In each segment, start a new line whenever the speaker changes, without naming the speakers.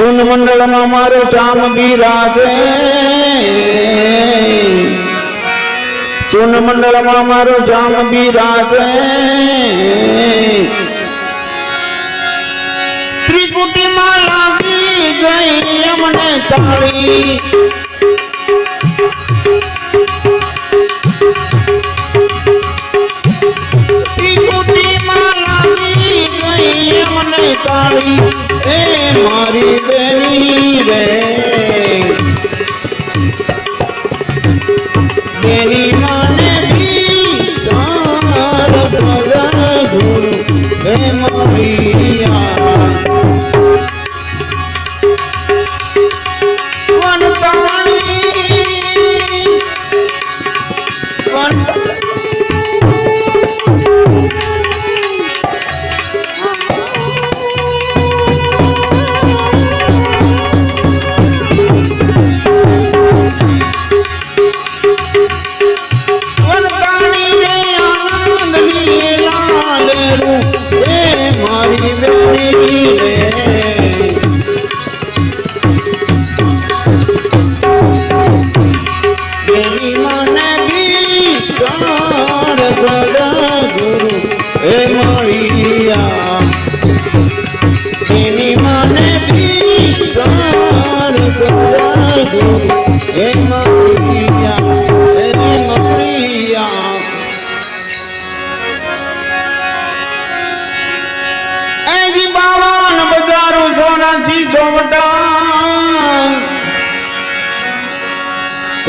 ચૂન મંડળમાં મારો શ્યામ બિરાજે ચૂન મંડળમાં મારો શ્યામ બિરાજે ત્રિકુટીમાં લાગી ગઈ અમને તાળી. Kenny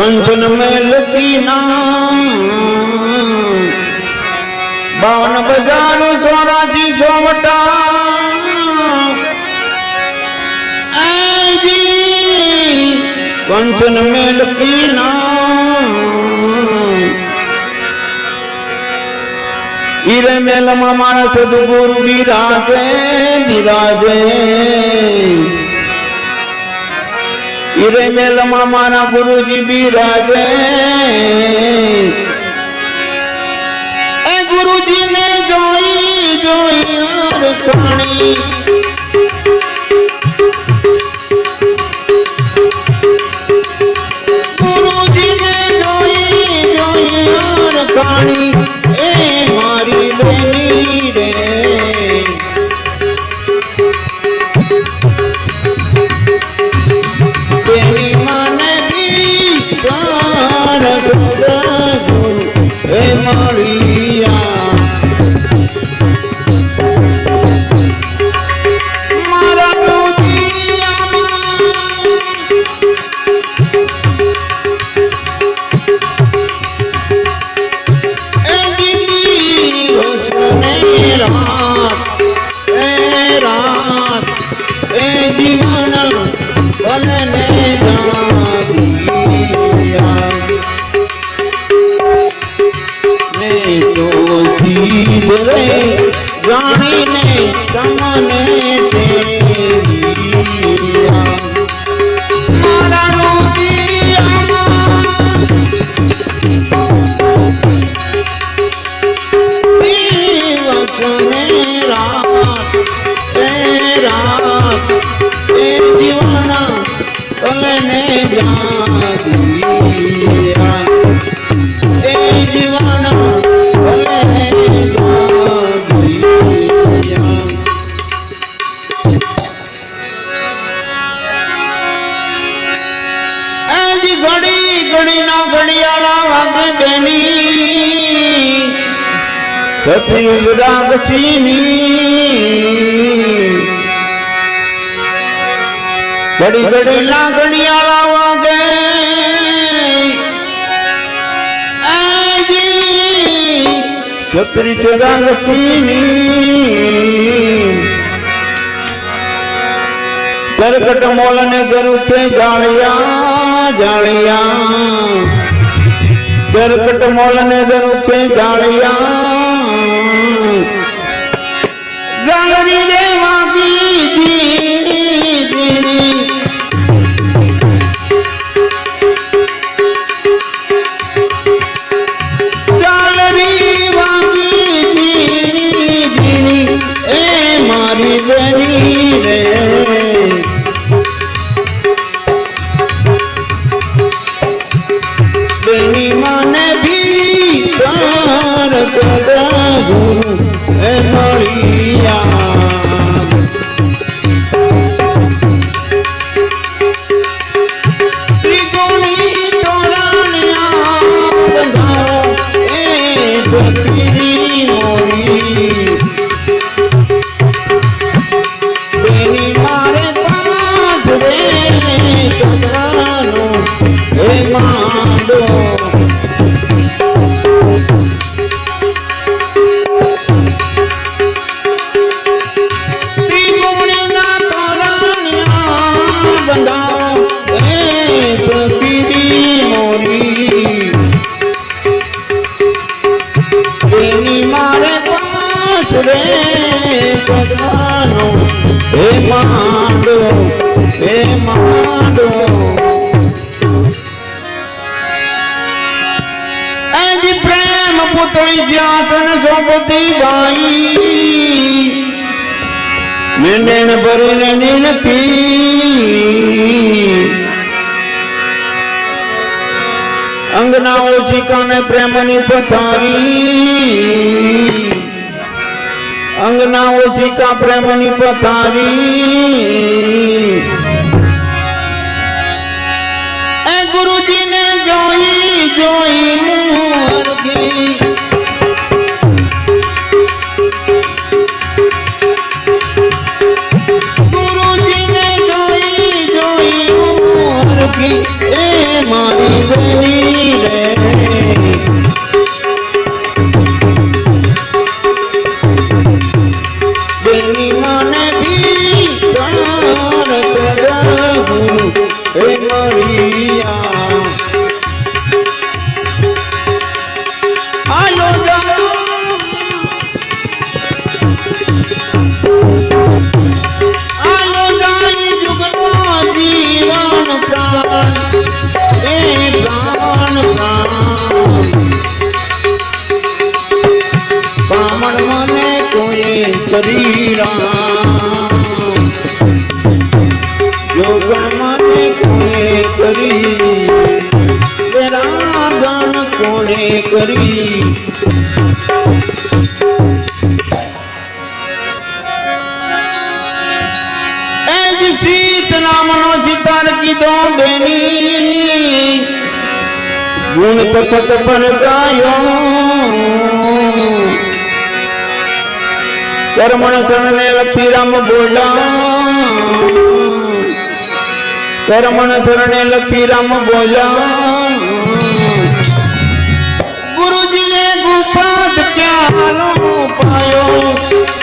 કંચન મેલ નામ. બાવન બજાર ચોવટા એજી કંચન મેલ નામ. ઈરે મેલમાં માણસ સદગુરુ બિરાજે બિરાજે. ઈરે મેલમાં મારા ગુરુજી બિરાજે. એ ગુરુજીને જોઈ જોઈ અરખાણી ગુરુજીને જોઈ જોઈ અરખાણી सतयुग युवराज चीनी। बड़ी बड़ी लागणिया लावांगे। छतरी च रंग चीनी। चरकट मोल ने गरु के जानिया जालिया। चरकट मोल ने गरु के जालिया। Gangani Devi. Thank you. રે પગવાનો હે માંડો હે માંડો એજી પ્રેમ પુતળી જ્યાં તને સોંપતી બાઈ મેંડેણ ભરીને નીનકી અંગનાઓ ચીકાને પ્રેમની પથારી અંગનાઓ ચીકા પ્રેમની પથારી એ ગુરુજીને જોઈ જોઈ મુરગી ગુરુજીને જોઈ જોઈ મુરગી એ મારી કરી રામ જોગણ મને કોઈ કરી રાગણ કોણે કરી એજ સીત નામનો સિતાર કીધો બેની ગુણ તખત પર ગાયો કર્મણ ચરણે લખી રામ બોલા કર્મણ ચરણે લખી રામ બોલા ગુરુજીએ ગુફા ક્યાં પાયો.